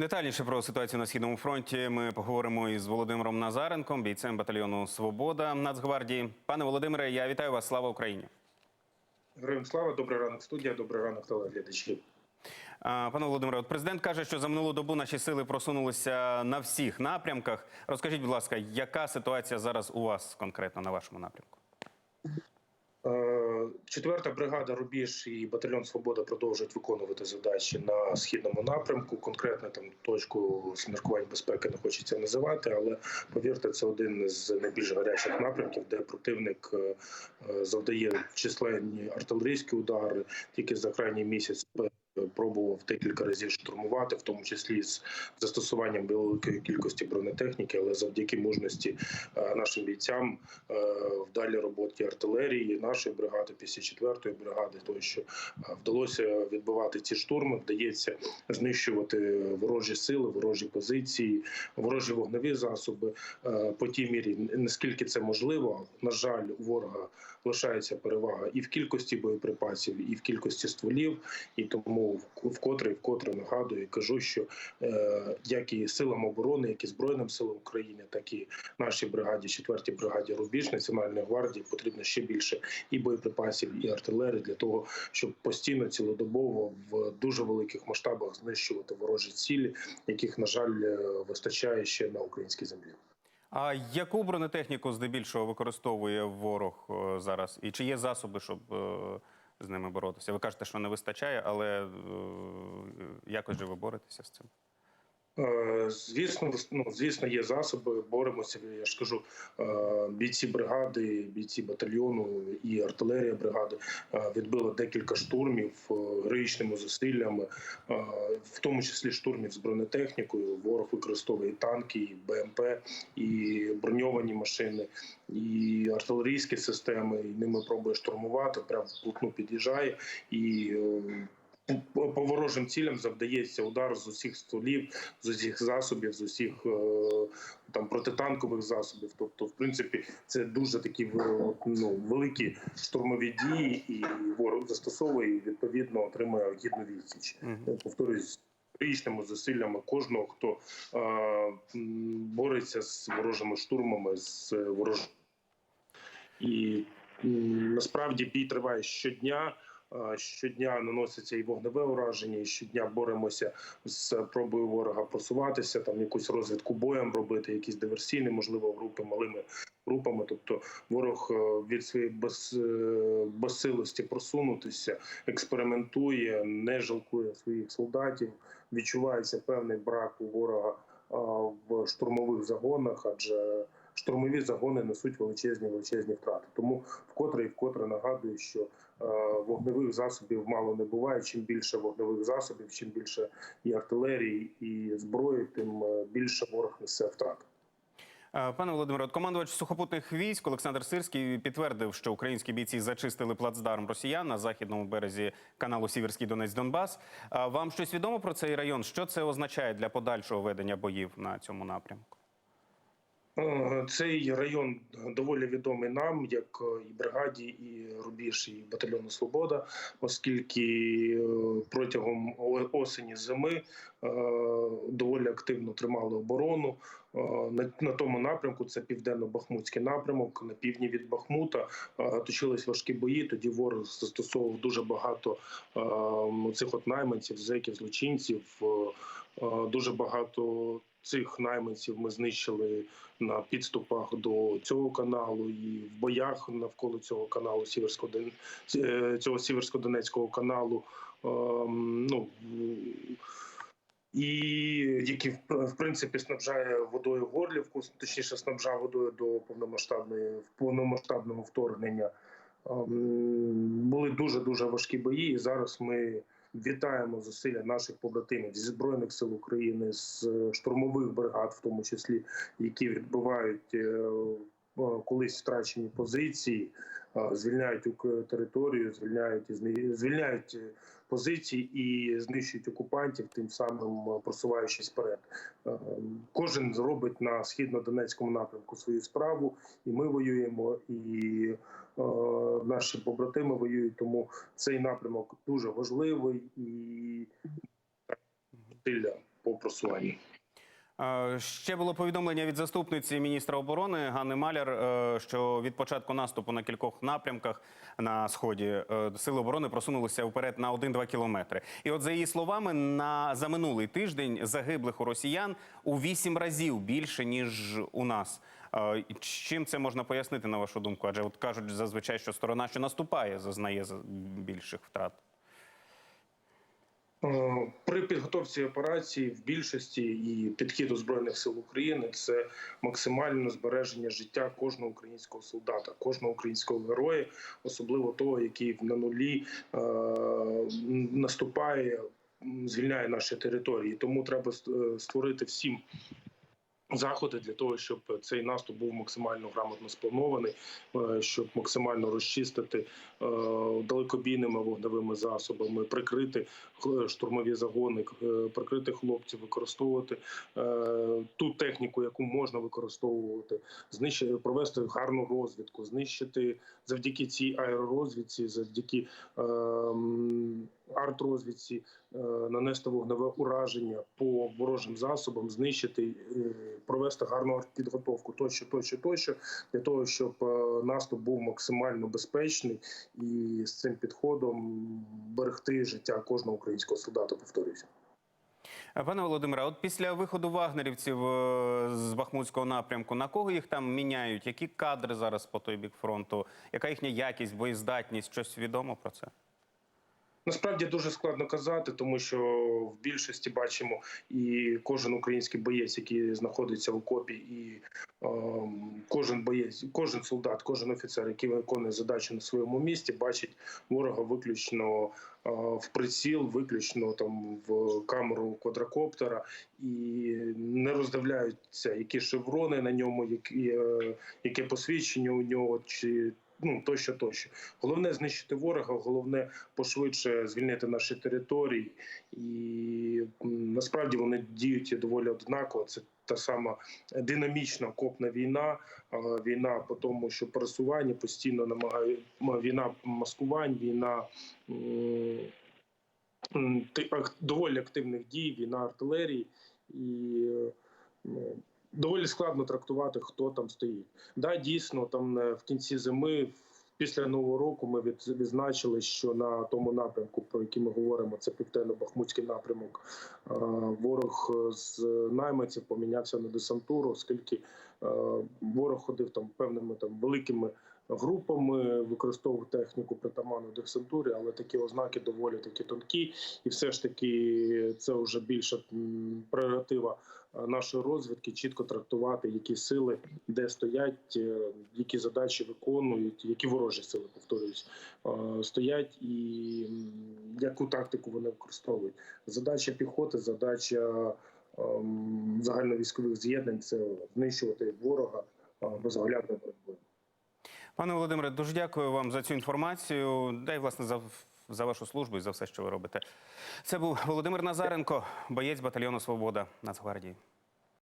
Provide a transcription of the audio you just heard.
Детальніше про ситуацію на східному фронті ми поговоримо із Володимиром Назаренком, бійцем батальйону Свобода Нацгвардії. Пане Володимире, я вітаю вас. Слава Україні. Героям слава, добрий ранок, студія, добрий ранок, телеглядачі. Пане Володимире, от президент каже, що за минулу добу наші сили просунулися на всіх напрямках. Розкажіть, будь ласка, яка ситуація зараз у вас конкретно на вашому напрямку? Е, Четверта бригада Рубіж і батальйон Свобода продовжують виконувати задачі на східному напрямку. Конкретно там точку сміркувань безпеки не хочеться називати, але повірте, це один з найбільш гарячих напрямків, де противник е, е, завдає численні артилерійські удари. Тільки за крайній місяць пробував декілька разів штурмувати, в тому числі з застосуванням великої кількості бронетехніки, але завдяки мужності е, нашим бійцям е, вдалі роботі артилерії, нашої бригади, 54-ї бригади, тому що е, вдалося відбивати ці штурми, вдається знищувати ворожі сили, ворожі позиції, ворожі вогневі засоби по тій мірі, наскільки це можливо. На жаль, у ворога лишається перевага і в кількості боєприпасів, і в кількості стволів, і тому вкотре і вкотре нагадую і кажу, що е, як і силам оборони, як і збройним силам України, так і нашій бригаді, 4-й бригаді Рубіж Національної гвардії потрібно ще більше і боєприпасів, і артилерії для того, щоб постійно цілодобово в дуже великих масштабах знищувати ворожі цілі, яких на жаль е, вистачає ще на українській землі. А яку бронетехніку здебільшого використовує ворог е, зараз? І чи є засоби, щоб з ними боротися? Ви кажете, що не вистачає, але е, якось же ви боретеся з цим? Е, Звісно, ну звісно, є засоби. Боремося. Я ж кажу, е, бійці бригади, бійці батальйону і артилерія бригади е, відбили декілька штурмів героїчними зусиллями, в тому числі штурмів з бронетехнікою. Ворог використовує танки, і БМП, і броньовані машини, і артилерійські системи. І ними пробує штурмувати. Прямо вплотну під'їжджає і. Е, по ворожим цілям завдається удар з усіх стволів, з усіх засобів, з усіх е, там протитанкових засобів. Тобто, в принципі, це дуже такі ну, великі штурмові дії, і ворог застосовує і відповідно отримує гідну відсіч. Повторюсь. Річними зусиллями кожного, хто е, бореться з ворожими штурмами, з ворожими. І насправді бій триває щодня. Щодня наноситься і вогневе ураження, і щодня боремося з пробою ворога просуватися, там якусь розвідку боєм робити, якісь диверсійні, можливо, групи малими групами. Тобто ворог е, від своєї е, безсилості просунутися, експериментує, не жалкує своїх солдатів. Відчувається певний брак у ворога в штурмових загонах, адже штурмові загони несуть величезні величезні втрати. Тому вкотре і вкотре нагадую, що вогневих засобів мало не буває. Чим більше вогневих засобів, чим більше і артилерії, і зброї, тим е, більше ворог несе втрат. Е, Пане Володимире, от командувач сухопутних військ Олександр Сирський підтвердив, що українські бійці зачистили плацдарм росіян на західному березі каналу Сіверський Донець Донбас. Вам щось відомо про цей район? Що це означає для подальшого ведення боїв на цьому напрямку? Е, Цей район доволі відомий нам, як е, і бригаді, і рубіж, і батальйону Свобода, оскільки е, протягом осені зими доволі активно тримали оборону. На, тому напрямку це південно-бахмутський напрямок. На півдні від Бахмута точились важкі бої. Тоді ворог застосовував дуже багато цих от найманців, зеків, злочинців. Е, Дуже багато цих найманців ми знищили на підступах до цього каналу і в боях навколо цього каналу е, цього Сіверсько-Донецького каналу. ем, Ну і в- в принципі снабжає водою Горлівку, точніше снабжав водою до повномасштабної повномасштабного вторгнення. Ем, Були дуже дуже важкі бої, і зараз ми вітаємо зусилля наших побратимів зі збройних сил України з е, штурмових бригад, в тому числі які відбивають е, е, колись втрачені позиції, звільняють територію, звільняють звільняють е, позиції і знищують окупантів, тим самим е, просуваючись вперед. Е, Кожен зробить на східно-донецькому напрямку свою справу, і ми воюємо, і наші побратими воюють. Тому цей напрямок дуже важливий і по просуванню. Е, Ще було повідомлення від заступниці міністра оборони Ганни Маляр, е, що від початку наступу на кількох напрямках на сході е, сили оборони просунулися вперед на 1-2 кілометри. І от за її словами, на за минулий тиждень загиблих у росіян у вісім разів більше ніж у нас. Чим це можна пояснити на вашу думку? Адже от кажуть зазвичай, що сторона, що наступає, зазнає за- більших втрат. Е, При підготовці операції в більшості і підхід збройних сил України це максимальне збереження життя кожного українського солдата, кожного українського героя, особливо того, який на нулі е, наступає, звільняє наші території. Тому треба е, створити всім. Заходи для того, щоб цей наступ був максимально грамотно спланований, е, щоб максимально розчистити е, далекобійними вогневими засобами, прикрити х- штурмові загони, е, прикрити хлопців, використовувати е, ту техніку, яку можна використовувати, знищити, провести гарну розвідку, знищити завдяки цій аеророзвідці, завдяки е, арт-розвідці, е, нанести вогневе ураження по ворожим засобам, знищити, е, провести гарну підготовку тощо, тощо, тощо, для того, щоб е, наступ був максимально безпечний і з цим підходом берегти життя кожного українського солдата. Повторюся. Е, Пане Володимире, от після виходу вагнерівців е, з Бахмутського напрямку, на кого їх там міняють? Які кадри зараз по той бік фронту? Яка їхня якість, боєздатність? Щось відомо про це? Насправді дуже складно казати, тому що в більшості бачимо і кожен український боєць, який знаходиться в окопі, і ем, кожен боєць, кожен солдат, кожен офіцер, який виконує задачу на своєму місці, бачить ворога виключно е, в приціл, виключно там в камеру квадрокоптера і не роздивляються, які шеврони на ньому, які, е, яке посвідчення у нього, чи ну тощо, тощо. Головне знищити ворога, головне пошвидше звільнити наші території, і насправді вони діють доволі однаково. Це та сама динамічна окопна війна, війна по тому, що пересування постійно намагає війна маскувань, війна. доволі активних дій, війна артилерії і ну, доволі складно трактувати, хто там стоїть. Да, дійсно, там е, в кінці зими, після нового року, ми від, відзначили, що на тому напрямку, про який ми говоримо, це південно-бахмутський напрямок. е, Ворог е, з найманців помінявся на десантуру, оскільки ворог ходив там певними там великими. Групами використовував техніку притаманну десантурі, але такі ознаки доволі такі тонкі, і все ж таки це вже більше прерогатива е, нашої розвідки чітко трактувати, які сили де стоять, е, які задачі виконують, які ворожі сили повторююсь, е, стоять і яку тактику вони використовують. Задача піхоти, задача загальновійськових з'єднань це знищувати ворога е, боротьбою. Пане Володимире, дуже дякую вам за цю інформацію. Да й власне за, за вашу службу і за все, що ви робите. Це був Володимир Назаренко, боєць батальйону Свобода Нацгвардії.